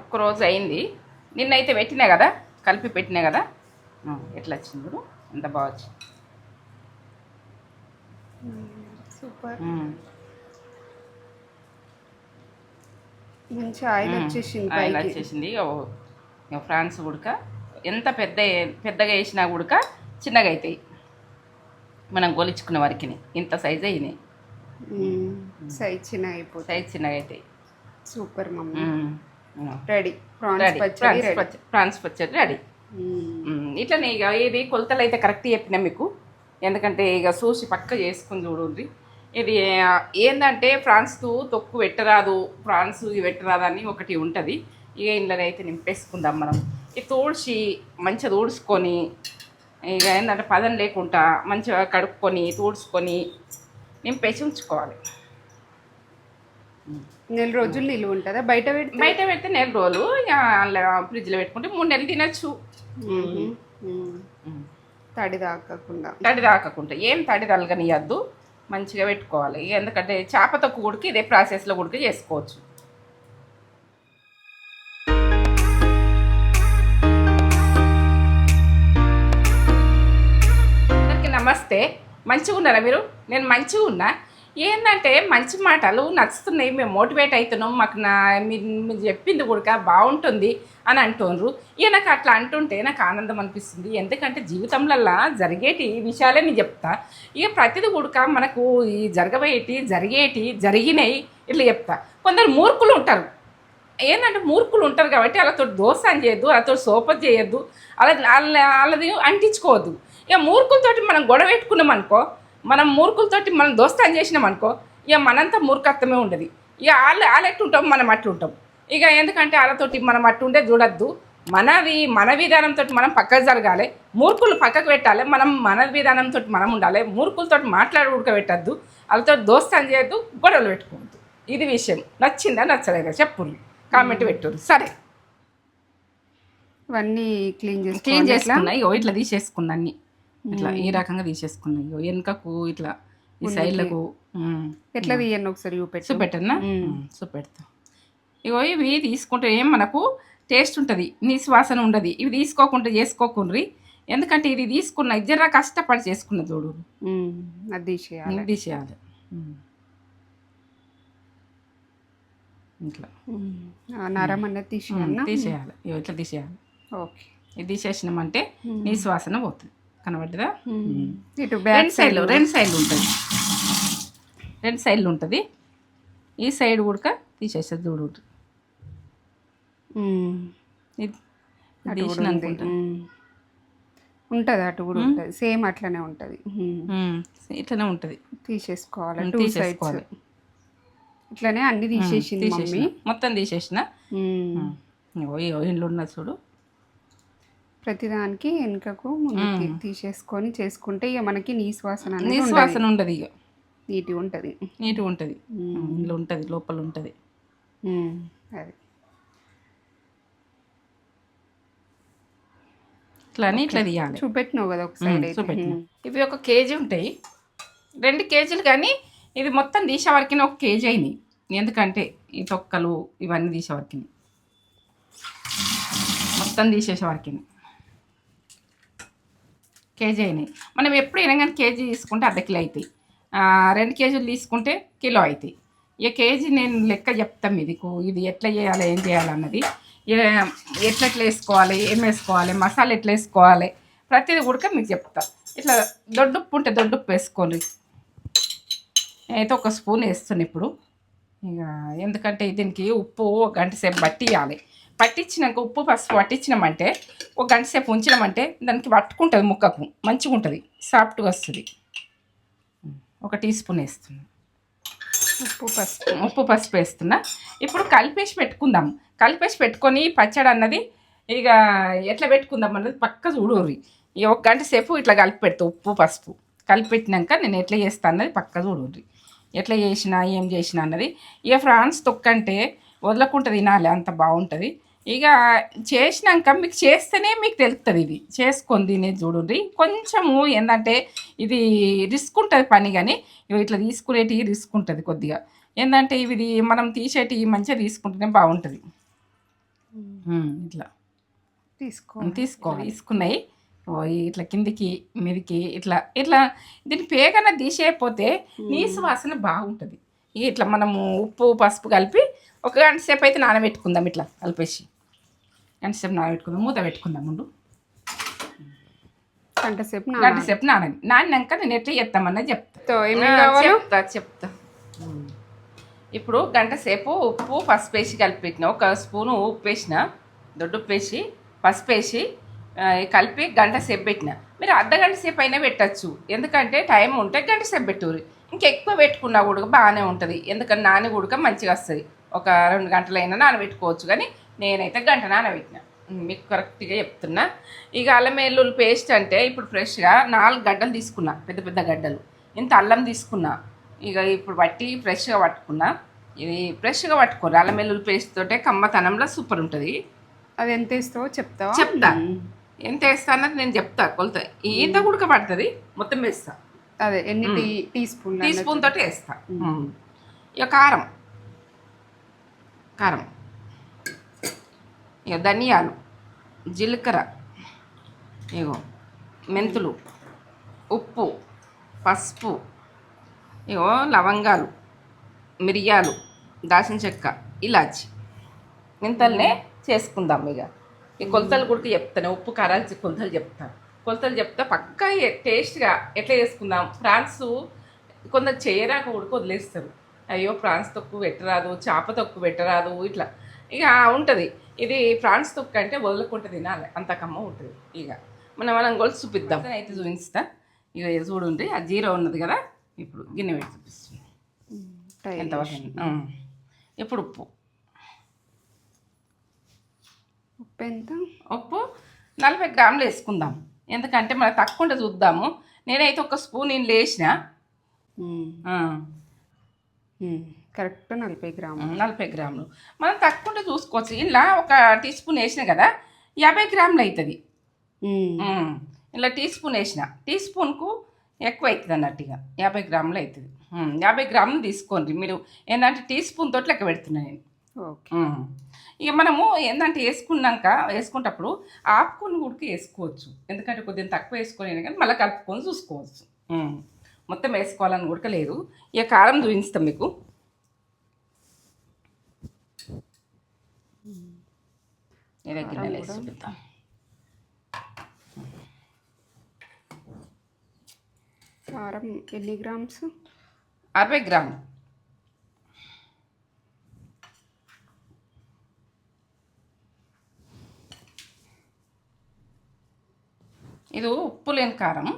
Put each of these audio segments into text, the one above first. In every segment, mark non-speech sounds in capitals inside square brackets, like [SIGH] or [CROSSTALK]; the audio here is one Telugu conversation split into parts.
ఒక్కరోజు అయింది నిన్నైతే పెట్టినా కదా కలిపి పెట్టినా కదా. ఎట్లా వచ్చింది చూడు ఎంత బాగా వచ్చింది. సూపర్. మంచి ఆయిల్ వచ్చేసింది ఆయిల్ వచ్చేసింది. ఫ్రాన్స్ ఉడక ఎంత పెద్ద పెద్దగా వేసినా ఉడక చిన్నగా అవుతాయి మనం గొలుచుకున్న వరకు ఇంత సైజ్ అయినాయి సైజ్ చిన్న అయిపోతుంది సైజ్ చిన్నగా అవుతాయి super mummy. Ready prawns ready పచ్చడి ప్రాన్స్ పచ్చడి రెడీ ఉమ్, ఇట్లనే ఇక ఇది కొలతలు అయితే కరెక్ట్ చెప్పినా మీకు. ఎందుకంటే ఇక చూసి పక్క చేసుకుని చూడండి. ఇది ఆ, ఏందంటే ఫ్రాన్స్ తొక్కు పెట్టరాదు ఫ్రాన్స్ ఇది పెట్టరాదు అని ఒకటి ఉంటుంది. ఇక ఇంట్లో అయితే నింపేసుకుందాం మనం. ఇది తోడిచి మంచిగా తోడుచుకొని ఇక ఏంటంటే పదం లేకుండా మంచిగా కడుక్కొని తోడుచుకొని నింపేసి ఉంచుకోవాలి. నెల రోజులు నిలువ ఉంటుందా? బయట పెడితే? బయట పెడితే నెల రోజులు. ఫ్రిడ్జ్లో పెట్టుకుంటే మూడు నెలలు తినచ్చు. తడి తాకకుండా. తడి తాకకుండా. ఏం తడి తలగనియద్దు. మంచిగా పెట్టుకోవాలి. ఎందుకంటే చేప తొక్కు ఉడికి ఇదే ప్రాసెస్లో ఉడికి చేసుకోవచ్చు. నమస్తే. మంచిగా ఉన్నారా మీరు? నేను మంచిగా ఉన్నా ఏంటంటే మంచి మాటలు నచ్చుతున్నాయి మేము మోటివేట్ అవుతున్నాం మాకు నా మీరు చెప్పింది కూడా బాగుంటుంది అని అంటున్నారు ఇక నాకు అట్లా అంటుంటే నాకు ఆనందం అనిపిస్తుంది. ఎందుకంటే జీవితంలో జరిగేటి విషయాలే నేను చెప్తా. ఇక ప్రతిది కూడా మనకు ఈ జరగబోయేటి జరిగేటి జరిగినాయి ఇట్లా చెప్తా. కొందరు మూర్ఖులు ఉంటారు. ఏంటంటే మూర్ఖులు ఉంటారు కాబట్టి వాళ్ళతో దోషం చేయొద్దు వాళ్ళతో సోప చేయొద్దు అలా వాళ్ళ వాళ్ళది అంటించుకోవద్దు. ఇక మూర్ఖులతోటి మనం గొడవ పెట్టుకున్నాం అనుకో మనం మూర్ఖులతోటి మనం దోస్తాన్ చేసినాం అనుకో ఇక మనంతా మూర్ఖత్వమే ఉండదు. ఇక వాళ్ళు వాళ్ళు ఎట్లుంటాం మనం అట్లుంటాం ఇక ఎందుకంటే వాళ్ళతోటి మనం అట్టుండే చూడొద్దు. మనది మన విధానంతో మనం పక్కకు జరగాలి. మూర్ఖులు పక్కకు పెట్టాలి. మనం మన విధానంతో మనం ఉండాలి. మూర్ఖులతో మాట్లాడి ఉడకబెట్టద్దు. వాళ్ళతో దోస్తాన్ చేయొద్దు గొడవలు పెట్టుకోవద్దు. ఇది విషయం. నచ్చిందా నచ్చలేదా చెప్పుర్రి. కామెంట్ పెట్టుర్రి. సరే. ఇవన్నీ క్లీన్ చేసి క్లీన్ చేసుకున్నా. ఇగో ఇట్లా తీసేసుకున్నా అన్ని. ఇట్లా ఈ రకంగా తీసేసుకున్నా ఇగో వెనుకకు ఇట్లా ఈ సైడ్లకు ఎట్లా తీయండి ఒకసారి చూపెట్టు. చూపెట్టన్నా చూపెడతా. ఇగో ఇవి తీసుకుంటే ఏం మనకు టేస్ట్ ఉంటుంది నీసు వాసన ఉండదు. ఇవి తీసుకోకుండా చేసుకోకుండ్రి. ఎందుకంటే ఇది తీసుకున్న ఇద్దరు కష్టపడి చేసుకున్న చూడు. అది తీసేయాలి. తీసేయాలి. ఇట్లా. నరం తీసేయాలి ఇగో ఇట్లా తీసేయాలి. ఓకే. ఇది తీసేసినామంటే నీసు వాసన పోతుంది. కనబడ్డదా ఇటు బ్యాక్ రెండు సైడ్లు రెండు సైడ్లు ఉంటుంది. రెండు సైడ్లు ఉంటుంది. ఈ సైడ్ కూడా తీసేసేది చూడు ఉంటుంది అటు కూడా ఉంటుంది. సేమ్ అట్లనే ఉంటుంది. ఇట్లనే ఉంటుంది. తీసేసుకోవాలి తీసేసుకోవాలి. ఇట్లనే అన్ని తీసేసింది మమ్మీ. తీసేసిన. మొత్తం తీసేసిన. ఇంట్లో ఉన్నది చూడు. ప్రతిదానికి వెనుకకు ముందుకి తీసేసుకొని చేసుకుంటే ఇక మనకి నీ శ్వాసన అనేది నీసు వాసన ఉండదు ఇక. నీట్గా ఉంటుంది. నీట్గా ఉంటుంది. ఇంట్లో ఉంటుంది లోపల ఉంటుంది. అది. ఇట్లా అని ఇట్లా తీయాలి. చూపెట్టినావు కదా ఒక సైడ్ అయితే. చూపెట్టిన. ఇవి ఒక కేజీ ఉంటాయి. రెండు కేజీలు కానీ ఇది మొత్తం తీసే వరకు ఒక కేజీ అయినాయి. ఎందుకంటే ఈ తొక్కలు ఇవన్నీ తీసే వరకు మొత్తం తీసేసే వరకు కేజీ అయినాయి. మనం ఎప్పుడు వినగానే కేజీ తీసుకుంటే అర్ధ కిలో అవుతాయి. రెండు కేజీలు తీసుకుంటే కిలో అవుతాయి. ఇక కేజీ నేను లెక్క చెప్తాం ఇది ఇది ఎట్లా చేయాలి ఏం చేయాలన్నది ఎట్లెట్లా ఎట్లా వేసుకోవాలి ఏం వేసుకోవాలి మసాలా ఎట్లా వేసుకోవాలి ప్రతిదీ ఉడక మీకు చెప్తా. ఇట్లా దొడ్డుప్పు ఉంటే దొడ్డుప్పు వేసుకోండి. నేనైతే ఒక స్పూన్ వేస్తున్నాను ఇప్పుడు. ఇక ఎందుకంటే దీనికి ఉప్పు గంట సేపు పట్టియాలి. పట్టించినాక ఉప్పు పసుపు పట్టించినామంటే ఒక గంట సేపు ఉంచినామంటే దానికి పట్టుకుంటుంది ముక్కకు. మంచిగా ఉంటుంది. సాఫ్ట్గా వస్తుంది. ఒక టీ స్పూన్ వేస్తున్నాను ఉప్పు పసుపు ఉప్పు పసుపు వేస్తున్నా. ఇప్పుడు కలిపేసి పెట్టుకుందాం. కలిపేసి పెట్టుకొని పచ్చడి అన్నది ఇక ఎట్లా పెట్టుకుందాం అన్నది పక్క చూడూరి ఇక ఒక గంట సేపు ఇట్లా కలిపి పెడతా ఉప్పు పసుపు. కలిపి పెట్టినాక నేను ఎట్లా చేస్తా అన్నది పక్క చూడూరి ఎట్లా చేసినా ఏం చేసినా అన్నది. ఇక ఫ్రాన్స్ తొక్కంటే వదలకుండా తినాలి. అంత బాగుంటుంది. ఇక చేసినాక మీకు చేస్తేనే మీకు తెలుస్తుంది ఇది. చేసుకొని తినేది చూడండి కొంచెము ఏంటంటే ఇది రిస్క్ ఉంటుంది పని కానీ ఇవి ఇట్లా తీసుకునేటి రిస్క్ ఉంటుంది కొద్దిగా. ఏంటంటే ఇవి మనం తీసేటి మంచిగా తీసుకుంటేనే బాగుంటుంది. ఇట్లా. తీసుకో తీసుకో తీసుకున్నాయి. ఇట్లా కిందికి మీదికి ఇట్లా ఇట్లా దీని పేగన తీసేయకపోతే నీసు వాసన బాగుంటుంది. ఇట్లా మనము ఉప్పు పసుపు కలిపి ఒక గంట సేపు అయితే నానబెట్టుకుందాం ఇట్లా కలిపేసి. గంట సేపు నానబెట్టుకుందాం. మూత పెట్టుకుందాం ముందు గంట సేపు గంట సేపు నానని నానినాక నేను ఎట్లా చేస్తామన్నది చెప్తా. చెప్తా చెప్తా. ఇప్పుడు గంట సేపు ఉప్పు పసుపు వేసి కలిపి పెట్టిన ఒక స్పూను ఉప్పు వేసిన దొడ్డు ఉప్పు వేసి పసుపు వేసి కలిపి గంట సేపు పెట్టిన. మీరు అర్ధ గంట సేపు అయినా పెట్టచ్చు. ఎందుకంటే టైం ఉంటే గంట సేపు పెట్టుర్రి. ఇంకెక్కువ పెట్టుకున్నా కూడా బాగానే ఉంటుంది. ఎందుకంటే నాని ఉడక మంచిగా వస్తుంది. ఒక రెండు గంటలైనా నానబెట్టుకోవచ్చు. కానీ నేనైతే గంట నానబెట్టిన. మీకు కరెక్ట్గా చెప్తున్నా. ఇక అల్లం వెల్లుల్లి పేస్ట్ అంటే ఇప్పుడు ఫ్రెష్గా నాలుగు గడ్డలు తీసుకున్నా పెద్ద పెద్ద గడ్డలు. ఇంత అల్లం తీసుకున్నా ఇక ఇప్పుడు బట్టి ఫ్రెష్గా పట్టుకున్నా. ఇది ఫ్రెష్గా పట్టుకోరు. అల్లం వెల్లుల్లి పేస్ట్ తోటే కమ్మతనంలో సూపర్ ఉంటుంది. అది ఎంత ఇస్తావో చెప్తావా? చెప్తా. ఎంత వేస్తా అన్నది నేను చెప్తా. కొలత. ఈత ఉడక పడుతుంది మొత్తం వేస్తా. అదే ఎన్ని tea teaspoon teaspoon తోటి వేస్తా. ఇక కారం. కారం. ఇక ధనియాలు జీలకర్ర ఇగో మెంతులు ఉప్పు పసుపు ఇగో లవంగాలు మిరియాలు దాల్చిన చెక్క ఇలాచి. ఇంతల్నే చేసుకుందాం ఇక ఈ కొలతలు కూడా చెప్తాను ఉప్పు కారాలు కొలతలు చెప్తాను. కొలతలు చెప్తా పక్కా టేస్ట్గా ఎట్లా చేసుకుందాం? ఫ్రాన్స్ కొందరు చేయరాక ఉడక వదిలేస్తారు. అయ్యో ఫ్రాన్స్ తక్కువ పెట్టరాదు చేప తొక్కు పెట్టరాదు ఇట్లా. ఇక ఉంటుంది. ఇది ఫ్రాన్స్ తొక్కు అంటే వదలకుండా తినాలి. అంత కమ్మ ఉంటుంది ఇక. మనం మనం గొలుసు చూపిద్దాం. అయితే చూపిస్తా. ఇక ఇది చూడండి ఆ జీరో ఉన్నది కదా ఇప్పుడు గిన్నె పెట్టి చూపిస్తుంది. ఎంత ఇప్పుడు ఉప్పు. ఉప్పు ఎంత? ఉప్పు నలభై గ్రాములు వేసుకుందాం. ఎందుకంటే మనకు తక్కువ ఉంటే చూద్దాము. నేనైతే ఒక స్పూన్ నేను లేచిన కరెక్ట్ నలభై గ్రాములు. నలభై గ్రాములు. మనం తక్కువ ఉంటే చూసుకోవచ్చు. ఇలా ఒక టీ స్పూన్ వేసిన కదా యాభై గ్రాములు అవుతుంది. ఇలా టీ స్పూన్ వేసిన టీ స్పూన్కు ఎక్కువ అవుతుంది అన్నట్టుగా. యాభై గ్రాములు అవుతుంది యాభై గ్రాములు తీసుకోండి. మీరు ఏంటంటే టీ స్పూన్ తోటి లెక్క పెడుతున్నాను నేను. ఇక మనము ఏంటంటే వేసుకున్నాక వేసుకున్నప్పుడు ఆపుకొని ఉడికి వేసుకోవచ్చు. ఎందుకంటే కొద్దిగా తక్కువ వేసుకొని కానీ మళ్ళీ కలుపుకొని చూసుకోవచ్చు. మొత్తం వేసుకోవాలని ఉడకలేదు. ఇక కారం చూపిస్తాం మీకు. ఇదే గిన్నెలు వేసి చూపిద్దాం కారం ఎన్ని గ్రామ్స్ అరవై గ్రాములు ఇది ఉప్పు లేని కారం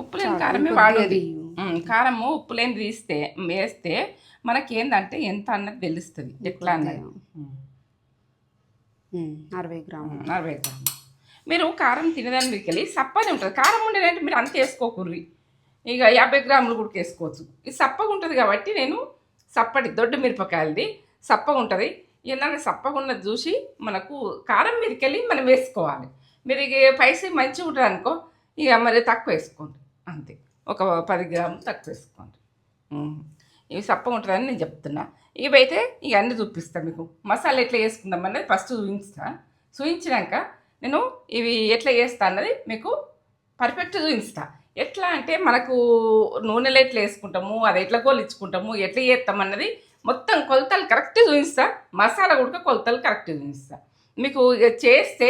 ఉప్పు లేని కారమే వాడేది కారము ఉప్పు లేని తీస్తే వేస్తే మనకి ఏంటంటే ఎంత అన్నది తెలుస్తుంది. ఎట్లా అన్నది. అరవై గ్రాములు. అరవై గ్రాములు. మీరు కారం తినేదాన్ని మీకు వెళ్ళి సప్పని ఉంటుంది. కారం ఉండేదంటే మీరు అంత వేసుకోకుర్రి. ఇక యాభై గ్రాములు కూడా వేసుకోవచ్చు. ఇది సప్పగా ఉంటుంది కాబట్టి నేను సప్పటి దొడ్డు మిరపకాయలది సప్పగా ఉంటుంది. ఏంటంటే సప్పగా ఉన్నది చూసి మనకు కారం మీదకి వెళ్ళి మనం వేసుకోవాలి. మీరు ఇక పైసలు మంచిగా ఉంటుంది అనుకో ఇక మరి తక్కువ వేసుకోండి. అంతే. ఒక పది గ్రాములు తక్కువ వేసుకోండి. ఇవి సప్ప ఉంటుందని నేను చెప్తున్నా. ఇవైతే ఇక అన్నీ చూపిస్తాను మీకు. మసాలా ఎట్లా వేసుకుందాం అనేది ఫస్ట్ చూపించా చూపించినాక నేను ఇవి ఎట్లా వేస్తా అన్నది మీకు పర్ఫెక్ట్ చూపిస్తా. ఎట్లా అంటే మనకు నూనెలో ఎట్లా వేసుకుంటాము అది ఎట్లా కొలిచుకుంటాము ఎట్లా చేస్తాం అన్నది మొత్తం కొలతలు కరెక్ట్ చూపిస్తా. మసాలా కూడా కొలతలు కరెక్ట్ చూపిస్తా. మీకు ఇక చేస్తే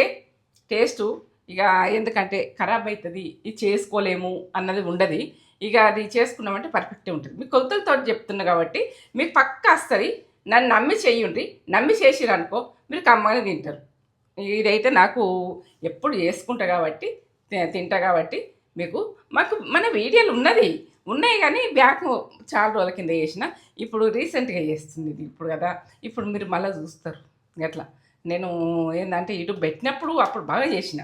టేస్టు ఇక ఎందుకంటే ఖరాబ్ అవుతుంది ఇది చేసుకోలేము అన్నది ఉండదు. ఇక అది చేసుకున్నామంటే పర్ఫెక్ట్గా ఉంటుంది. మీకు కొలతలతో చెప్తున్నా కాబట్టి మీరు పక్క వస్తుంది నన్ను నమ్మి చేయండి. నమ్మి చేసిరు అనుకో మీరు కమ్మగా తింటారు. ఇదైతే నాకు ఎప్పుడు చేసుకుంటా కాబట్టి తి- తింటా కాబట్టి మీకు మాకు మన వీడియోలు ఉన్నది. ఉన్నాయి కానీ బ్యాక్ చాలా రోజుల కింద చేసిన ఇప్పుడు రీసెంట్గా చేస్తుంది ఇది ఇప్పుడు కదా. ఇప్పుడు మీరు మళ్ళీ చూస్తారు. అట్లా నేను ఏంటంటే ఇటు పెట్టినప్పుడు అప్పుడు బాగా చేసిన.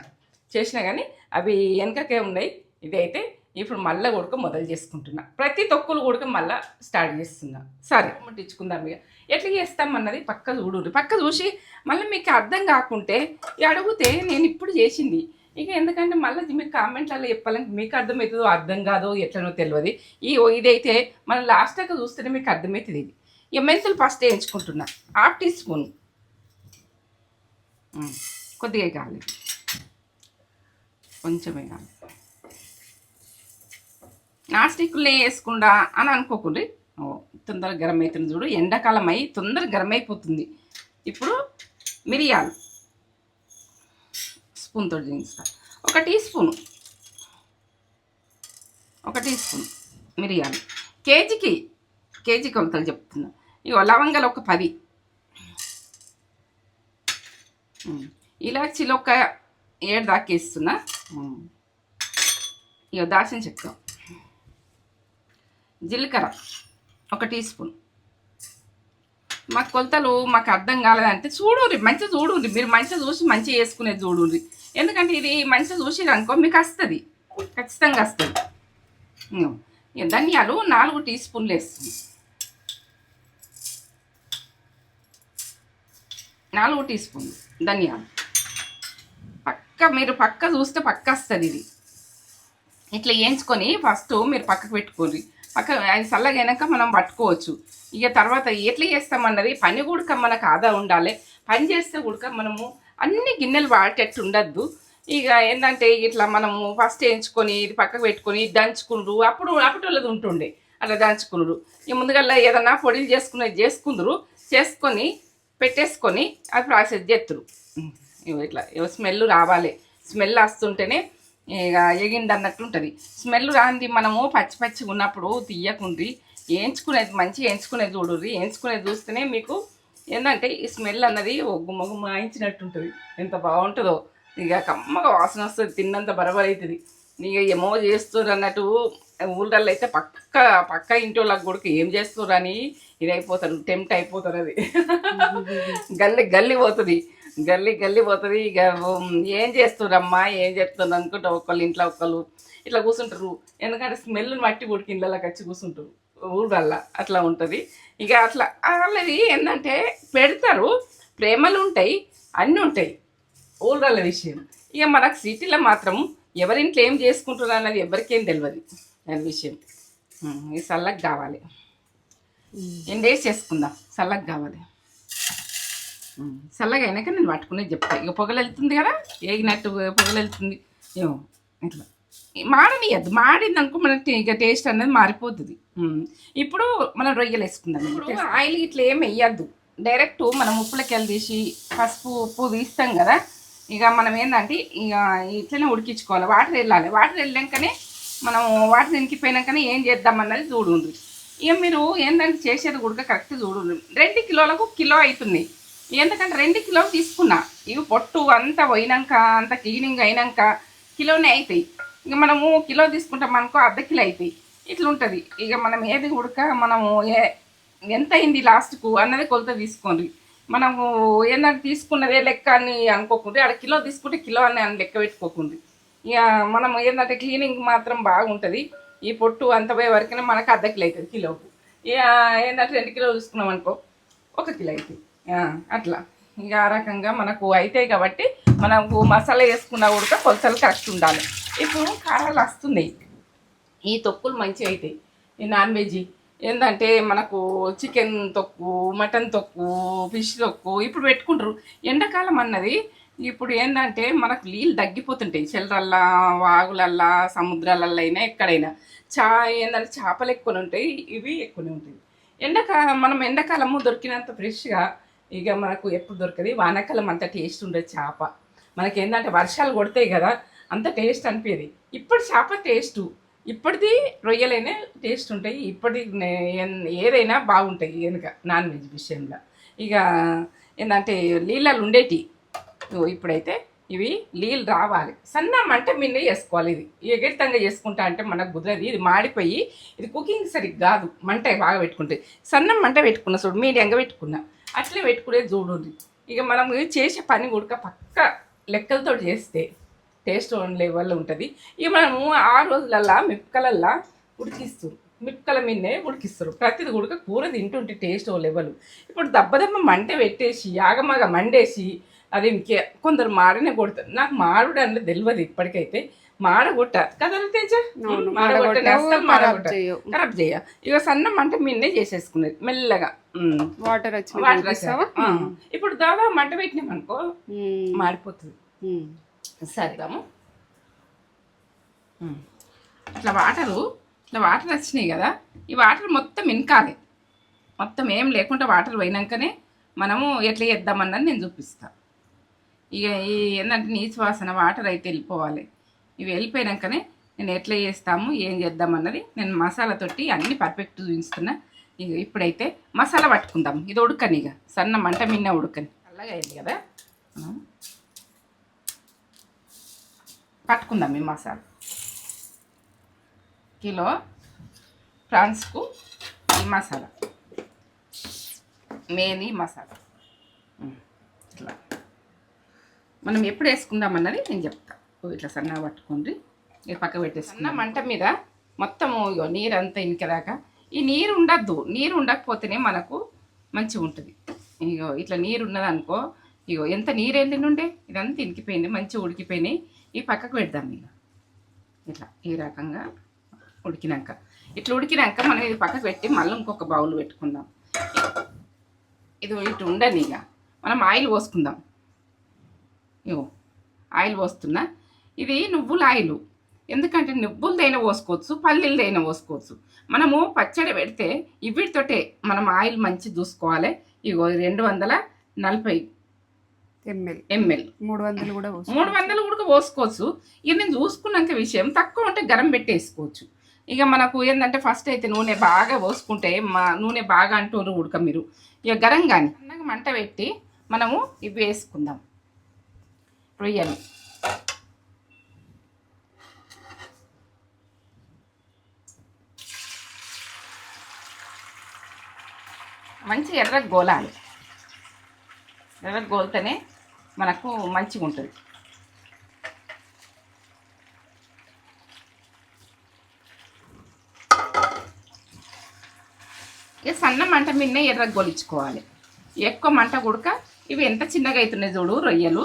చేసినా కానీ అవి వెనకకే ఉన్నాయి. ఇదైతే ఇప్పుడు మళ్ళీ కొడుక మొదలు చేసుకుంటున్నా. ప్రతి తొక్కులు కొడుక మళ్ళీ స్టార్ట్ చేస్తున్నా. సరే ముట్టించుకుందాం ఇక ఎట్లా చేస్తాం అన్నది పక్క చూడు పక్క చూసి మళ్ళీ మీకు అర్థం కాకుంటే అడిగితే నేను ఇప్పుడు చేసింది. ఇక ఎందుకంటే మళ్ళీ మీకు కామెంట్లలో చెప్పాలంటే మీకు అర్థమవుతుందో అర్థం కాదో ఎట్లనో తెలియదు ఈ ఇదైతే మనం లాస్ట్ దాకా చూస్తేనే మీకు అర్థమవుతుంది ఇది. ఇక మెంతులు ఫస్ట్ వేయించుకుంటున్నా. Half teaspoon. కొద్దిగా కాలేదు కొంచెం వేయాలి నా స్టిక్లే వేసుకుండా అని అనుకోకండి. ఓ తొందరగా గరం అవుతుంది చూడు. ఎండాకాలం అయి తొందరగా గరం అయిపోతుంది ఇప్పుడు మిరియాలు. స్పూన్తో దించుతా. ఒక టీ స్పూను. ఒక టీ స్పూన్ మిరియాలు. కేజీకి కేజీ కొలతలు చెప్తున్నా. ఇగో లవంగాలు ఒక పది. ఇలాచీలు ఒక ఏడు దాకా ఇస్తున్నా ఇక దాల్చిన చెక్క. జీలకర్ర ఒక టీ స్పూన్. మాకు కొలతలు మాకు అర్థం కాలేదంటే చూడుర్రి మంచిగా చూడుర్రి. మీరు మంచిగా చూసి మంచిగా వేసుకునేది చూడుర్రి. ఎందుకంటే ఇది మంచిగా చూసి అనుకో మీకు వస్తుంది. ఖచ్చితంగా వస్తుంది. ఇక ధనియాలు నాలుగు టీ స్పూన్లు వేస్తుంది నాలుగు టీ స్పూన్లు ధనియాలు. పక్క మీరు పక్క చూస్తే పక్క వస్తుంది ఇది. ఇట్లా వేయించుకొని ఫస్ట్ మీరు పక్కకు పెట్టుకోండి. పక్క అది చల్లగైనాక మనం పట్టుకోవచ్చు. ఇక తర్వాత ఎట్లా చేస్తామన్నది పని కూడా మనకు ఆదా ఉండాలి. పని చేస్తే కూడా మనము అన్ని గిన్నెలు వాడేటట్టు ఉండద్దు. ఇక ఏంటంటే ఇట్లా మనము ఫస్ట్ వేయించుకొని ఇది పక్కకు పెట్టుకొని దంచుకుండ్రు. అప్పుడు అప్పటి ఉంటుండే. అట్లా దంచుకున్నారు ఇక ముందుగల్లా ఏదన్నా పొడిలు చేసుకునేది చేసుకుందరు చేసుకొని పెట్టేసుకొని అది ప్రాసెస్ చేస్తురు ఇట్లా. స్మెల్ రావాలి. స్మెల్ వస్తుంటేనే ఇక ఎగిండి అన్నట్టు ఉంటుంది. స్మెల్ రాంది మనము పచ్చి పచ్చిగా ఉన్నప్పుడు తీయకుండ్రి వేయించుకునేది మంచిగా వేయించుకునేది చూడుర్రి. వేయించుకునేది చూస్తేనే మీకు ఏంటంటే ఈ స్మెల్ అన్నది ఒగ్గు మొగ్గు మాయించినట్టు ఉంటుంది. ఎంత బాగుంటుందో. ఇక కమ్మగా వాసన వస్తుంది తిన్నంత బరబర్ అవుతుంది ఇక ఏమో చేస్తుర్రు అన్నట్టు ఊళ్ళల్లో అయితే పక్క పక్క ఇంటి వాళ్ళకి కూడా ఏం చేస్తుర్రు అని ఇది అయిపోతారు టెంప్ట్ అయిపోతారు అది. గల్లి గల్లి పోతుంది. గల్లి గల్లి పోతుంది. ఇక ఏం చేస్తుర్రమ్మా ఏం చేస్తున్నారు అనుకుంటా ఒకళ్ళు ఇంట్లో ఒకళ్ళు. ఇట్లా కూర్చుంటారు ఎందుకంటే స్మెల్ మట్టి ఉడికి ఇళ్ళకి వచ్చి కూర్చుంటారు ఊళ్ళల్లో అట్లా ఉంటుంది. ఇక అట్లా వాళ్ళది ఏంటంటే పెడతారు. ప్రేమలు ఉంటాయి అన్నీ ఉంటాయి ఊళ్ళ విషయం. ఇక మనకు సిటీలో మాత్రం ఎవరింట్లో ఏం చేసుకుంటున్నారు అన్నది ఎవరికేం తెలియదు దాని విషయం. ఇది చల్లగా కావాలి. ఎన్ని డేస్ చేసుకుందాం? చల్లగా కావాలి. చల్లగా అయినాక నేను పట్టుకునేది చెప్తా. ఇక పొగలు వెళ్తుంది కదా ఏగినట్టు పొగలు వెళ్తుంది. ఏమో ఇట్లా. మాడనియద్దు మాడింది అనుకో మనకి ఇక టేస్ట్ అనేది మారిపోతుంది. ఇప్పుడు మనం రొయ్యలు వేసుకుందాం. ఇప్పుడు ఆయిల్ ఇట్లా ఏం వేయద్దు. డైరెక్ట్ మనం ఉప్పులకి వెళ్ళి తీసి పసుపు ఉప్పు తీస్తాం కదా. ఇక మనం ఏంటంటే ఇక ఇట్లనే ఉడికించుకోవాలి. వాటర్ వెళ్ళాలి. వాటర్ వెళ్ళాకనే మనం వాటర్ ఇంకిపోయినాకనే ఏం చేద్దామన్నది చూడండి ఇక మీరు ఏంటంటే చేసేది కూడా కరెక్ట్ చూడండి రెండు కిలోలకు కిలో అవుతుంది. ఎందుకంటే రెండు కిలోలు తీసుకున్నా. ఇవి పొట్టు అంతా పోయినాక అంత క్లీనింగ్ అయినాక కిలోనే అవుతాయి ఇక మనము కిలో తీసుకుంటాం అనుకో అర్ధ కిలో అవుతాయి ఇట్లా ఉంటుంది ఇక మనం ఏది ఉడక మనము ఏ ఎంత అయింది లాస్ట్కు అన్నది కొలత తీసుకోండి. మనము ఏంటంటే తీసుకున్నదే లెక్క అని అనుకోకుండా ఆడ కిలో తీసుకుంటే కిలో అని అని లెక్క పెట్టుకోకుండా. ఇక మనం ఏంటంటే క్లీనింగ్ మాత్రం బాగుంటుంది. ఈ పొట్టు అంత పోయే వరకునే మనకు అర్ధ కిలో అవుతుంది కిలోకు. ఇక ఏంటంటే రెండు కిలోలు తీసుకున్నాం అనుకో ఒక కిలో అవుతుంది అట్లా. ఇక ఆ రకంగా మనకు అవుతాయి కాబట్టి మనకు మసాలా వేసుకున్న ఉడక కొలతలు కరెక్ట్ ఉండాలి. ఇప్పుడు కారాలు వస్తున్నాయి. ఈ తొక్కులు మంచిగా అవుతాయి ఈ నాన్ వెజ్ ఏంటంటే మనకు చికెన్ తొక్కు మటన్ తొక్కు ఫిష్ తొక్కు ఇప్పుడు పెట్టుకుంటారు. ఎండాకాలం అన్నది ఇప్పుడు ఏంటంటే మనకు నీళ్ళు తగ్గిపోతుంటాయి. చెల్లరల్లా వాగులల్లా సముద్రాలల్లో అయినా ఎక్కడైనా. చా ఏంటంటే చేపలు ఎక్కువ ఉంటాయి ఇవి ఎక్కువనే ఉంటాయి. ఎండాకాలం మనం ఎండాకాలము దొరికినంత ఫ్రెష్గా ఇక మనకు ఎప్పుడు దొరకదు. వానాకాలం అంత టేస్ట్ ఉండదు చేప. మనకి ఏంటంటే వర్షాలు కొడతాయి కదా అంత టేస్ట్ అనిపించేది ఇప్పుడు చేప టేస్టు ఇప్పటిది రొయ్యలైనా టేస్ట్ ఉంటాయి. ఇప్పటి ఏదైనా బాగుంటాయి వెనుక నాన్ వెజ్ విషయంలో. ఇక ఏంటంటే నీళ్ళలు ఉండేటి. ఇప్పుడైతే ఇవి నీళ్ళు రావాలి. సన్న మంట మీద వేసుకోవాలి ఇది. ఎగరితంగా చేసుకుంటా అంటే మనకు కుదరదు. ఇది మాడిపోయి ఇది కుకింగ్ సరిగ్గా కాదు. మంట బాగా పెట్టుకుంటుంది సన్న మంట పెట్టుకున్నా చూడు మీడియంగా పెట్టుకున్నా. అట్లే పెట్టుకునేది చూడండి ఇక మనం చేసే పని కూడా పక్క లెక్కలతో చేస్తే టేస్ట్ లెవెల్ ఉంటుంది. ఇక మనము ఆ రోజులల్లా మిప్పకలల్లా ఉడికిస్తారు. మిప్పకల మీదనే ఉడికిస్తారు. ప్రతిది ఉడక కూర తింటుంటే టేస్ట్ ఓ లెవెల్ ఇప్పుడు దెబ్బ దెబ్బ మంట పెట్టేసి యాగమాగ మండేసి అది ఇంకే కొందరు మాడనే కొడతారు నాకు మారుడు అనేది తెలియదు ఇప్పటికైతే. మాడ కొట్టారు కదా తేజ అవును, మాడ మాడగొట్టావు, కొట్టని అస్సలు మాడ ఖరాబ్ కొట్టారు. చేయవు. ఖరాబ్ చేయ. ఇక సన్నం అంటే మిన్నే చేసేసుకునేది మెల్లగా. వాటర్ వచ్చి వాటర్. ఇప్పుడు దాదాపు మంట పెట్టినాం అనుకో మాడిపోతుంది. సరిదాము. ఇట్లా వాటరు ఇట్లా వాటర్ వచ్చినాయి కదా ఈ వాటర్ మొత్తం ఇనకాలి మొత్తం ఏం లేకుండా వాటర్ పోయినాకనే మనము ఎట్లా చేద్దామన్నది నేను చూపిస్తా. ఇక ఈ ఏంటంటే నీచు వాసన వాటర్ అయితే వెళ్ళిపోవాలి. ఇవి వెళ్ళిపోయినాకనే నేను ఎట్లా చేస్తాము ఏం చేద్దాం అన్నది నేను మసాలా తోటి అన్ని పర్ఫెక్ట్ చూపిస్తున్నా. ఇక ఇప్పుడైతే మసాలా పట్టుకుందాం. ఇది ఉడకని ఇక సన్న మంట మిన్న ఉడకని. చల్లగా అయింది కదా? పట్టుకుందాం ఈ మసాలా. కిలో ప్రాన్స్కు ఈ మసాలా. మెయిన్ ఈ మసాలా ఇట్లా. మనం ఎప్పుడు వేసుకుందాం అన్నది నేను చెప్తాను ఇట్లా సన్నగా పట్టుకోండి. ఇది పక్క పెట్టేసుకున్న మంట మీద మొత్తము ఇగో నీరు అంతా ఇంకదాకా ఈ నీరు ఉండద్దు. నీరు ఉండకపోతేనే మనకు మంచిగా ఉంటుంది. ఇగో ఇట్లా నీరు ఉన్నదనుకో ఇగో ఎంత నీరు వెళ్ళినుండే ఇదంతా ఇంకిపోయింది మంచిగా ఉడికిపోయినాయి. ఈ పక్కకు పెడదాం ఇక ఇట్లా ఈ రకంగా ఉడికినాక. ఇట్లా ఉడికినాక మనం ఇది పక్కకు పెట్టి మళ్ళీ ఇంకొక బౌల్ పెట్టుకుందాం. ఇది ఇటు ఉండని ఇక మనం ఆయిల్ పోసుకుందాం. ఇగో ఆయిల్ పోస్తున్నా. ఇది నువ్వుల ఆయిల్ ఎందుకంటే నువ్వులదైనా పోసుకోవచ్చు పల్లీలదైనా పోసుకోవచ్చు. మనము పచ్చడి పెడితే ఇవిటితోటే మనం ఆయిల్ మంచి చూసుకోవాలి ఇగో రెండు వందల నలభై ఎంఎల్. ఎంఎల్. మూడు వందలు కూడా. మూడు వందలు కూడా పోసుకోవచ్చు. ఇక నేను చూసుకున్నాక విషయం తక్కువ ఉంటే గరం పెట్టేసుకోవచ్చు. ఇక మనకు ఏంటంటే ఫస్ట్ అయితే నూనె బాగా పోసుకుంటే మా నూనె బాగా అంటూరు ఉడక మీరు. ఇక గరం కానీ అన్నగా మంట పెట్టి మనము ఇవి వేసుకుందాం. రొయ్యలు. మంచి ఎర్ర గోలాలి ఎర్ర గోలితేనే మనకు మంచిగా ఉంటుంది. ఇక సన్న మంట మిన్నే ఎర్ర గొలిచుకోవాలి ఎక్కువ మంట కుడక ఇవి ఎంత చిన్నగా అవుతున్నాయి చూడు రొయ్యలు.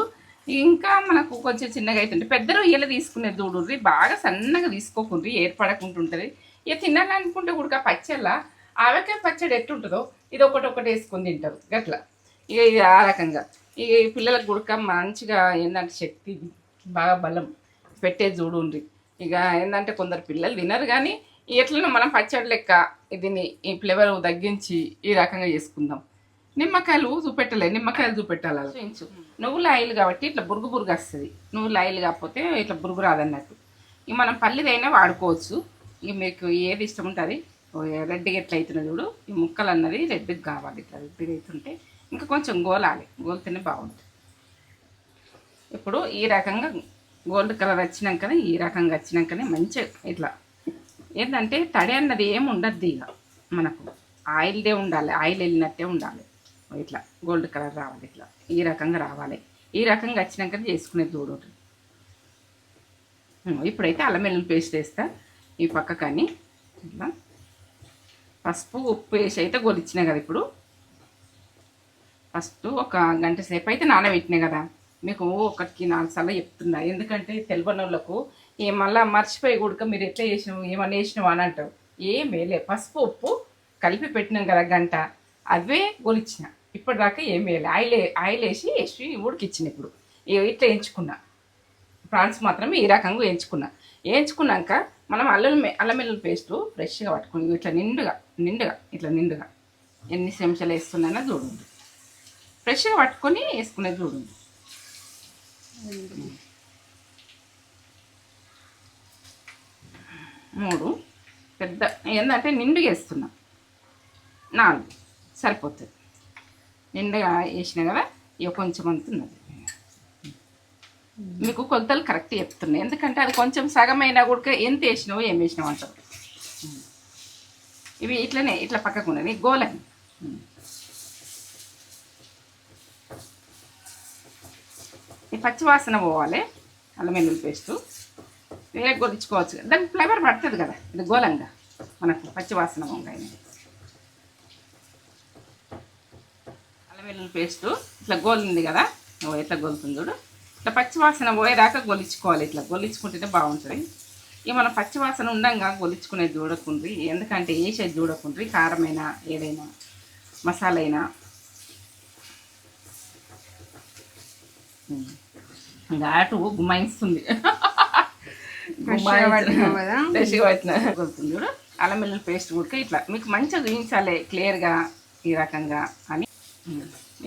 ఇంకా మనకు కొంచెం చిన్నగా అవుతుంటాయి పెద్ద రొయ్యలు తీసుకునే చూడుర్రి బాగా సన్నగా తీసుకోకుండ్రి ఏర్పడకుంటుంటుంది. ఇక తినాలనుకుంటే కుడక పచ్చళ్ళ ఆవకాయ పచ్చడి ఎట్టుంటుందో ఇది ఒకటి ఒకటి వేసుకొని తింటారు. గట్లా. ఇక ఇది ఆ రకంగా. ఇక ఈ పిల్లలకు గుడక మంచిగా ఏంటంటే శక్తి బాగా బలం పెట్టే చూడుండ్రి ఇక ఏంటంటే కొందరు పిల్లలు తినరు కానీ ఎట్లనో మనం పచ్చడి లెక్క దీన్ని ఈ ఫ్లేవర్ తగ్గించి ఈ రకంగా చేసుకుందాం. నిమ్మకాయలు చూపెట్టలే నిమ్మకాయలు చూపెట్టాలి అలా. చూయించు నువ్వుల ఆయిల్ కాబట్టి ఇట్లా బురుగు బురుగు వస్తుంది. నువ్వుల ఆయిల్ కాకపోతే ఇట్లా బురుగు రాదన్నట్టు. ఇక మనం పల్లిదైనా వాడుకోవచ్చు. ఇక మీకు ఏది ఇష్టం ఉంటుంది రెడ్గా ఎట్లా అవుతున్నది చూడు ఈ ముక్కలు అన్నది రెడ్గా కావాలి. ఇట్లా రెడ్డిగా అవుతుంటే ఇంకా కొంచెం గోలాలి. గోలితేనే బాగుంటుంది. ఇప్పుడు ఈ రకంగా గోల్డ్ కలర్ వచ్చినాకనే ఈ రకంగా వచ్చినాకనే మంచిగా ఇట్లా. ఏంటంటే తడి అన్నది ఏమి ఉండద్దు ఇక మనకు. ఆయిల్దే ఉండాలి. ఆయిల్ వెళ్ళినట్టే ఉండాలి. ఇట్లా గోల్డ్ కలర్ రావాలి ఇట్లా. ఈ రకంగా రావాలి. ఈ రకంగా వచ్చినాక చేసుకునేది దూడు ఇప్పుడైతే అల్లం వెల్లుల్లి పేస్ట్ వేస్తా. ఈ పక్క కానీ ఇట్లా పసుపు ఉప్పు వేసి అయితే గొలిచిన కదా ఇప్పుడు. ఫస్ట్ ఒక గంట సేపు అయితే నానబెట్టినాయి కదా. మీకు ఒకటికి నాలుగు సార్లు చెప్తున్నా. ఎందుకంటే తెలుగునోళ్ళకు ఏ మళ్ళీ మర్చిపోయి కూడక మీరు ఎట్లా చేసినావు ఏమన్నా వేసినావు అని అంటారు. ఏం వేయలే. పసుపు ఉప్పు కలిపి పెట్టినాం కదా గంట. అవే గొలిచిన ఇప్పటిదాకా ఏం వేయలే. ఆయిల్ ఆయిల్ వేసి వేసి ఉడికిచ్చిన ఇప్పుడు. ఇట్లా ఎంచుకున్నా ప్రాన్స్ మాత్రం ఈ రకంగా వేయించుకున్నా. వేయించుకున్నాక మనం అల్లం అల్లం వెల్లుల్లి పేస్ట్ ఫ్రెష్గా పట్టుకుని ఇట్లా నిండుగా నిండుగా ఇట్లా నిండుగా ఎన్ని చెంచాలు వేస్తున్నానో చూడండి. ఫ్రెష్గా పట్టుకొని వేసుకునేది చూడండి. మూడు పెద్ద ఏంటంటే నిండుగా వేస్తున్నా. నాలుగు సరిపోతుంది. నిండుగా వేసిన కదా ఇక కొంచెం అంత ఉన్నది. మీకు కొలతలు కరెక్ట్ చెప్తున్నాయి. ఎందుకంటే అది కొంచెం సగం అయినా కూడా ఎంత వేసినావు ఏం వేసినావు అంటారు. ఇవి ఇట్లనే ఇట్లా పక్కకు ఉన్నది గోలని. ఈ పచ్చివాసన పోవాలి అల్లం వెల్లుల్లి పేస్టు. వేరే గొలిచుకోవచ్చు దానికి ఫ్లేవర్ పడుతుంది కదా. ఇది గోలంగా. మనకు పచ్చివాసన వంకాయ అల్లం వెల్లుల్లి పేస్టు. ఇట్లా గోలింది కదా. ఎట్లా గోలుతుంది చూడు. ఇట్లా పచ్చివాసన పోయేదాకా గొలిచుకోవాలి. ఇట్లా గొలిచుకుంటేనే బాగుంటుంది. ఇక మనం పచ్చివాసన ఉండంగా గొలిచుకునేది చూడకుండ్రి. ఎందుకంటే వేసేది చూడకుండ్రి? కారమైనా ఏదైనా మసాలా అయినా ఘాటు గుమాయిస్తుంది కొడుతుంది చూడు అల్లం వెల్లుల్లి పేస్ట్ కూడా ఇట్లా. మీకు మంచిగా చూపించాలి క్లియర్గా ఈ రకంగా అని.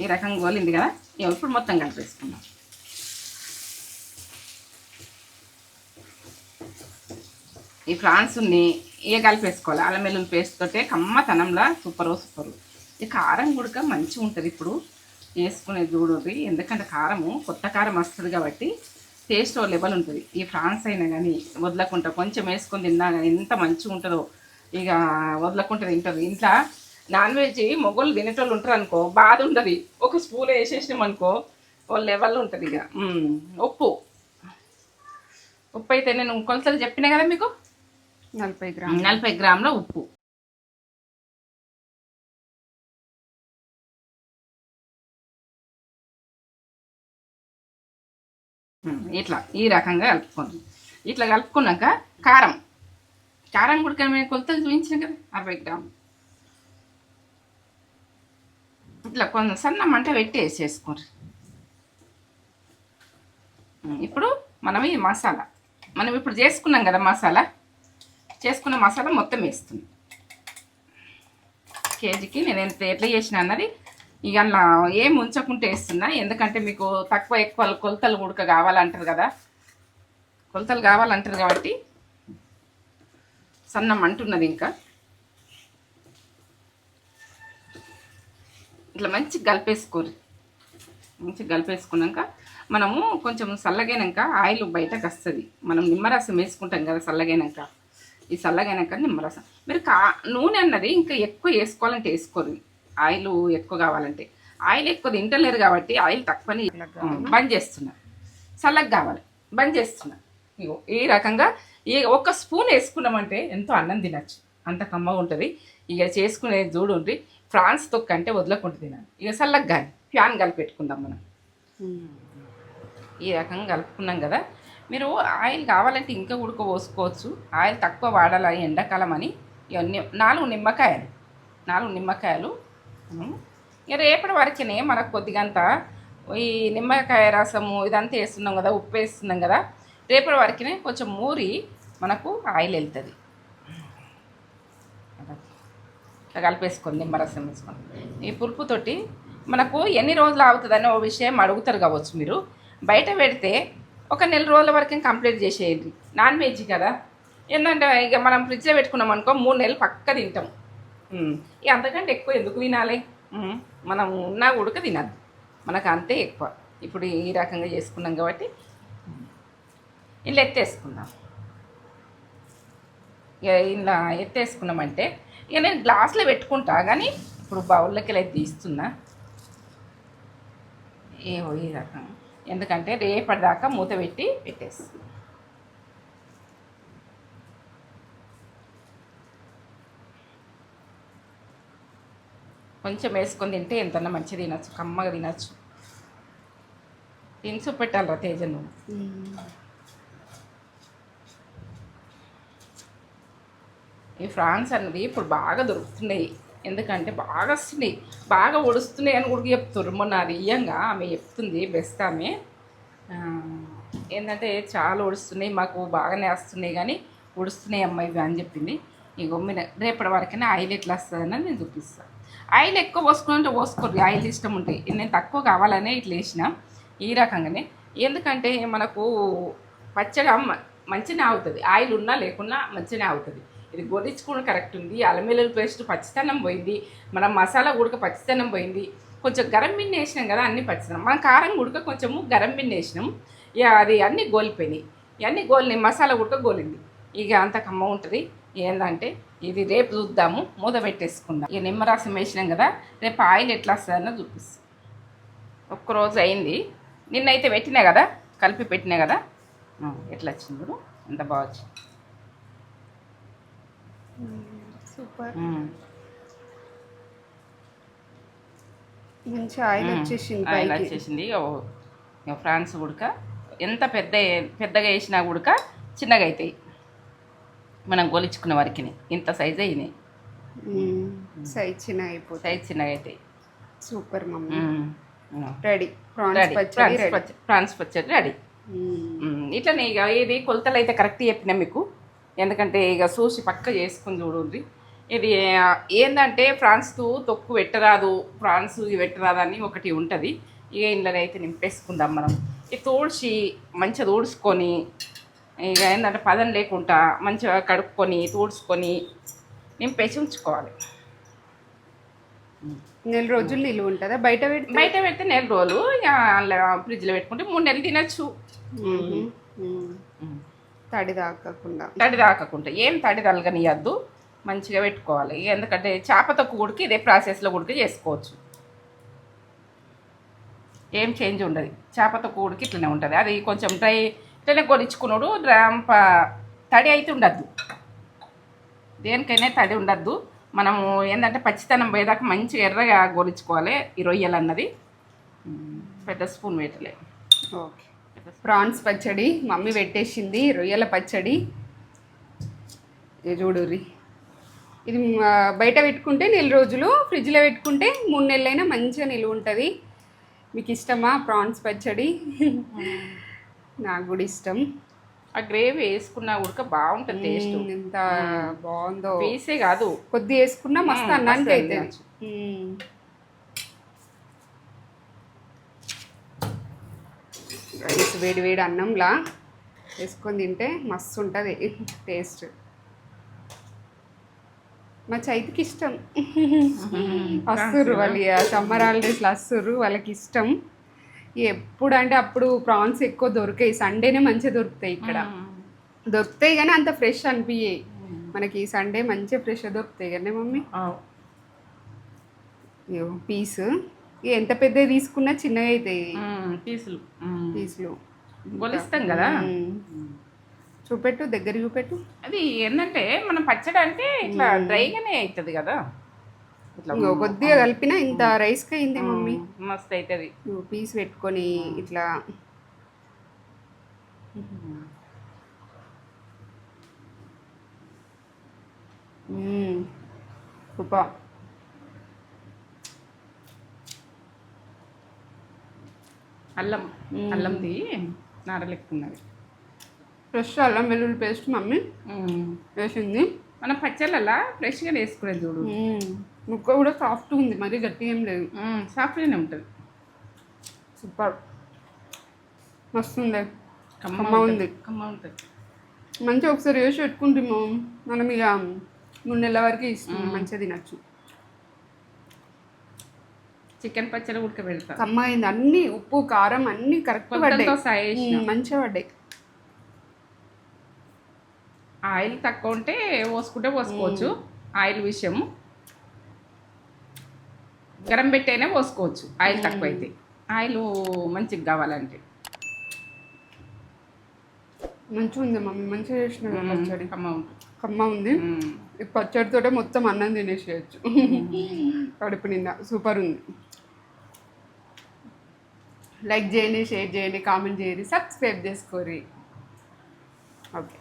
ఈ రకంగా గోలింది కదా? ఇప్పుడు మొత్తం కలిపేసుకుందాం. ఈ ఫ్రాన్స్ని ఇక కలిపేసుకోవాలి అల్లం వెల్లుల్లి పేస్ట్ తోటే కమ్మతనంలా సూపర్ సూపరు. ఈ కారం కూడా మంచిగా ఉంటుంది ఇప్పుడు. వేసుకునేది చూడదు ఎందుకంటే కారము కొత్త కారం వస్తుంది కాబట్టి టేస్ట్ లెవెల్ ఉంటుంది. ఈ ఫ్రాన్స్ అయినా కానీ వదలకుండా కొంచెం వేసుకొని తిన్నా కానీ ఎంత మంచిగా ఉంటుందో ఇక వదలకుండా తింటారు ఇంట్లో నాన్ వెజ్ మొగోళ్ళు తినేటోళ్ళు ఉంటారు అనుకో బాధ ఉండదు. ఒక స్పూన్ వేసేసినాం అనుకో ఓ లెవెల్ ఉంటుంది ఇక ఉప్పు. ఉప్పు అయితే నేను కొలతలు చెప్పినా కదా మీకు? నలభై గ్రాములు. నలభై గ్రాముల ఉప్పు. ఇట్లా ఈ రకంగా కలుపుకోండి. ఇట్లా కలుపుకున్నాక కారం. కారం కూడా మేము కొలతలు చూపించిన కదా అరవై గ్రాములు. ఇట్లా కొంచెం సన్న మంట పెట్టి వేసేసుకోండి. ఇప్పుడు మనం ఈ మసాలా. మనం ఇప్పుడు చేసుకున్నాం కదా మసాలా. చేసుకున్న మసాలా మొత్తం వేస్తుంది. కేజీకి నేను ఎంత ఎట్లా చేసిన అన్నది ఇక అలా ఏం ఉంచకుంటే వేస్తున్నా. ఎందుకంటే మీకు తక్కువ ఎక్కువ కొలతలు ఉడక కావాలంటారు కదా. కొలతలు కావాలంటారు కాబట్టి సన్నం అంటున్నది ఇంకా. ఇట్లా మంచి కలిపేసుకోరు. మంచిగా కలిపేసుకున్నాక మనము కొంచెం చల్లగైనాక ఆయిల్ బయటకు వస్తుంది. మనం నిమ్మరసం వేసుకుంటాం కదా చల్లగైనాక. ఈ చల్లగైనాక నిమ్మరసం. మీరు కా నూనె అన్నది ఇంకా ఎక్కువ వేసుకోవాలంటే వేసుకోరు. ఆయిల్ ఎక్కువ కావాలంటే. ఆయిల్ ఎక్కువ తింటలేరు కాబట్టి ఆయిల్ తక్కువని బంద్ చేస్తున్నా చల్లగా కావాలి. బంద్ చేస్తున్నా ఇగో ఈ రకంగా ఈ ఒక స్పూన్ వేసుకున్నామంటే ఎంతో అన్నం తినచ్చు. అంత కమ్మగా ఉంటుంది. ఇక చేసుకునేది చూడండి ఫ్రాన్స్ తొక్క అంటే వదలకుండా తినాలి. ఇక చల్లగా కానీ ఫ్యాన్ కలిపెట్టుకుందాం మనం. ఈ రకంగా కలుపుకున్నాం కదా. మీరు ఆయిల్ కావాలంటే ఇంకా ఉడకబోసుకోవచ్చు. ఆయిల్ తక్కువ వాడాలి ఎండాకాలం అని. నాలుగు నిమ్మకాయలు. నాలుగు నిమ్మకాయలు. ఇక రేపటి వరకునే మనకు కొద్దిగంత ఈ నిమ్మకాయ రసము ఇదంతా వేస్తున్నాం కదా ఉప్పు వేస్తున్నాం కదా రేపటి వరకునే కొంచెం మూరి మనకు ఆయిల్ వెళ్తుంది. ఇట్లా కలిపేసుకోండి నిమ్మరసం వేసుకొని. ఈ పులుపుతోటి మనకు ఎన్ని రోజులు అవుతుందని ఓ విషయం అడుగుతారు కావచ్చు మీరు. బయట పెడితే ఒక నెల రోజుల వరకు కంప్లీట్ చేసేయండి. నాన్ వెజ్ కదా. ఏంటంటే ఇక మనం ఫ్రిడ్జ్లో పెట్టుకున్నాం అనుకో మూడు నెలలు పక్క తింటాం. ఇక అంతకంటే ఎక్కువ ఎందుకు తినాలి. మనం ఉన్నా ఉడక తినద్దు. మనకు అంతే ఎక్కువ. ఇప్పుడు ఈ రకంగా చేసుకున్నాం కాబట్టి ఇలా ఎత్తేసుకుందాం. ఇక ఇలా ఎత్తేసుకున్నామంటే ఇక నేను గ్లాస్లో పెట్టుకుంటా కానీ ఇప్పుడు బౌల్లోకి ఇలా తీస్తున్నా. ఏవో ఈ రకం ఎందుకంటే రేపటిదాకా మూత పెట్టి పెట్టేసి. కొంచెం వేసుకొని తింటే ఎంతన్నా మంచిగా తినచ్చు కమ్మగా తినచ్చు. తినిసి పెట్టాలరా తేజ నువ్వు. ఈ ఫ్రాన్స్ అన్నది ఇప్పుడు బాగా దొరుకుతున్నాయి. ఎందుకంటే బాగా వస్తున్నాయి. బాగా ఒడుస్తున్నాయి అని కూడా చెప్తున్నారు మొన్న అది ఆమె చెప్తుంది బెస్ట్ ఆమె. ఏంటంటే చాలా ఒడుస్తున్నాయి మాకు బాగానే వస్తున్నాయి కానీ ఒడుస్తున్నాయి అమ్మాయి ఇవి అని చెప్పింది. ఈ గమ్మిన రేపటి వరకైనా ఆయిల్ ఎట్లా వస్తుందని నేను చూపిస్తాను ఆయిల్ ఎక్కువ పోసుకుంటే పోసుకోరు ఆయిల్ ఇష్టం ఉంటాయి నేను తక్కువ కావాలనే ఇట్లా వేసిన ఈ రకంగానే. ఎందుకంటే మనకు పచ్చగా మంచిగా అవుతుంది. ఆయిల్ ఉన్నా లేకున్నా మంచిగా అవుతుంది. ఇది గొరించుకుని కరెక్ట్ ఉంది అల్లం పేస్ట్ పచ్చితనం పోయింది మనం మసాలా ఉడక పచ్చితనం పోయింది. కొంచెం గరం బిన్న వేసినాం కదా అన్ని పచ్చితనం మనం కారం ఉడక కొంచెము గరం బిన్న వేసినాం. ఇక అది అన్నీ గోలిపోయినాయి. ఇవన్నీ గోలినాయి మసాలా ఉడక గోలింది. ఇక అంత కమ్మ ఉంటుంది. ఏంటంటే ఇది రేపు చూద్దాము మూత పెట్టేసుకుందాం. ఇక నిమ్మరసం వేసినాం కదా రేపు ఆయిల్ ఎట్లా వస్తుందన్నో చూపిస్తాం. ఒక్కరోజు అయింది. నిన్నైతే పెట్టినా కదా కలిపి పెట్టినా కదా. ఎట్లా వచ్చింది అంత ఎంత బాగా వచ్చింది. సూపర్. మంచి ఆయిల్ వచ్చేసింది ఆయిల్ వచ్చేసింది. ఫ్రాన్స్ ఉడక. ఎంత పెద్ద పెద్దగా వేసినా ఉడక చిన్నగా అవుతాయి మనం గొలుచుకున్న వరకు ఇంత సైజ్ అయినాయి సైజ్ చిన్న అయిపోతుంది సైజ్ చిన్నగా అవుతాయి super mummy. Hmm. Ready prawns ready పచ్చడి రెడీ పచ్చడి ప్రాన్స్ పచ్చడి రెడీ ఇట్లనే ఇక ఇది కొలతలు అయితే కరెక్ట్ చెప్పినా మీకు. ఎందుకంటే ఇక చూసి పక్క చేసుకుని చూడండి ఇది ఆ, ఏందంటే ఫ్రాన్స్ తొక్కు పెట్టరాదు ఫ్రాన్స్ ఇది పెట్టరాదు అని ఒకటి ఉంటుంది. ఇక ఇంట్లో అయితే నింపేసుకుందాం మనం. ఇది తోడిచి మంచిగా తోడుచుకొని ఇక ఏంటంటే పదం లేకుండా మంచిగా కడుక్కొని తోడుచుకొని నింపేసి ఉంచుకోవాలి. నెల రోజులు నిలువ ఉంటుందా? బయట పెడితే? బయట పెడితే నెల రోజులు ఇక అందులో ఫ్రిడ్జ్లో పెట్టుకుంటే మూడు నెలలు తినచ్చు. తడి తాకకుండా. తడి తాకకుండా. ఏం తడి తలగనియద్దు. మంచిగా పెట్టుకోవాలి. ఎందుకంటే చేప తొక్కు ఉడికి ఇదే ప్రాసెస్లో ఉడికి చేసుకోవచ్చు. ఏం చేంజ్ ఉండదు. చేప తొక్కు ఉడికి ఇట్లనే ఉంటుంది. అది కొంచెం డ్రై ఇట్లనే కొలిచుకున్నాడు రంప తడి అయితే ఉండద్దు. దేనికైనా తడి ఉండద్దు. మనము ఏంటంటే పచ్చితనం పోయేదాకా మంచిగా ఎర్రగా గోలించుకోవాలి ఈ రొయ్యలు అన్నది పెద్ద స్పూన్ పెట్టలే ఓకే. ప్రాన్స్ పచ్చడి మమ్మీ పెట్టేసింది రొయ్యల పచ్చడి. చూడుర్రి ఇది బయట పెట్టుకుంటే నెల రోజులు ఫ్రిడ్జ్లో పెట్టుకుంటే మూడు నెలలైనా మంచిగా నిలువ ఉంటుంది. మీకు ఇష్టమా ప్రాన్స్ పచ్చడి? [LAUGHS] నాకు కూడా ఇష్టం. ఆ గ్రేవీ వేసుకున్నా ఉడక బాగుంటుంది టేస్ట్. ఎంత బాగుందో. పీసే కాదు. కొద్ది వేసుకున్నా మస్తు అన్నానికి అయితే రైస్ వేడి వేడి అన్నంలా వేసుకొని తింటే మస్తు ఉంటుంది టేస్ట్. మా చైతికి ఇష్టం. [LAUGHS] వస్తుర్రు వాళ్ళు సమ్మర్ హాలిడేస్లో వస్తుర్రు వాళ్ళకి ఇష్టం. ఎప్పుడు అంటే అప్పుడు ప్రాన్స్ ఎక్కువ దొరికాయి. సండేనే మంచిగా దొరుకుతాయి ఇక్కడ. దొరుకుతాయి కానీ అంత ఫ్రెష్ అనిపించాయి మనకి సండే మంచిగా ఫ్రెష్ దొరుకుతాయి కానీ మమ్మీ? పీస్. ఎంత పెద్దవి తీసుకున్నా చిన్నగా అవుతాయి పీసులు. పీసులు గొలిస్తాం కదా. చూపెట్టు దగ్గర చూపెట్టు. అది ఏంటంటే మనం పచ్చడి అంటే ఇట్లా డ్రైగానే అవుతుంది కదా? కొద్దిగా కలిపినా ఇంత రైస్కి అయింది మమ్మీ. మస్తు అవుతుంది పీస్ పెట్టుకొని ఇట్లా. సూపర్. అల్లం అల్లంది నారలెక్కున్నది ఫ్రెష్ అల్లం వెల్లుల్లి పేస్ట్ మమ్మీ వేసింది. మనం పచ్చళ్ళలా ఫ్రెష్గా వేసుకునేది చూడు. ముక్క కూడా సాఫ్ట్ ఉంది మరీ గట్టిగా ఏం లేదు. సాఫ్ట్గానే ఉంటుంది. సూపర్. మస్తు ఉంది కమ్మ ఉంది. కమ్మ ఉంటుంది. మంచిగా ఒకసారి వేసి పెట్టుకుంటాము మనం ఇక మూడు నెలల వరకు ఇష్టం మంచిగా తినచ్చు. చికెన్ పచ్చడి ఉడకబెడతా కమ్మ అయింది. అన్ని ఉప్పు కారం అన్ని కరెక్ట్ పడ్డాయి. మంచిగా పడ్డాయి. ఆయిల్ తక్కువ ఉంటే పోసుకుంటే పోసుకోవచ్చు. ఆయిల్ విషయము. గరం పెట్టైనా పోసుకోవచ్చు. ఆయిల్ తక్కువ అయితే ఆయిల్ మంచిగా కావాలంటే. మంచిగా ఉంది మమ్మీ. మంచిగా చేసిన పచ్చడి. కమ్మ ఉంటుంది కమ్మ ఉంది. ఈ పచ్చడితోటే మొత్తం అన్నం తినేసేయచ్చు. కడుపు నిండా. సూపర్ ఉంది. లైక్ చేయండి షేర్ చేయండి కామెంట్ చేయండి సబ్స్క్రైబ్ చేసుకోరి. ఓకే.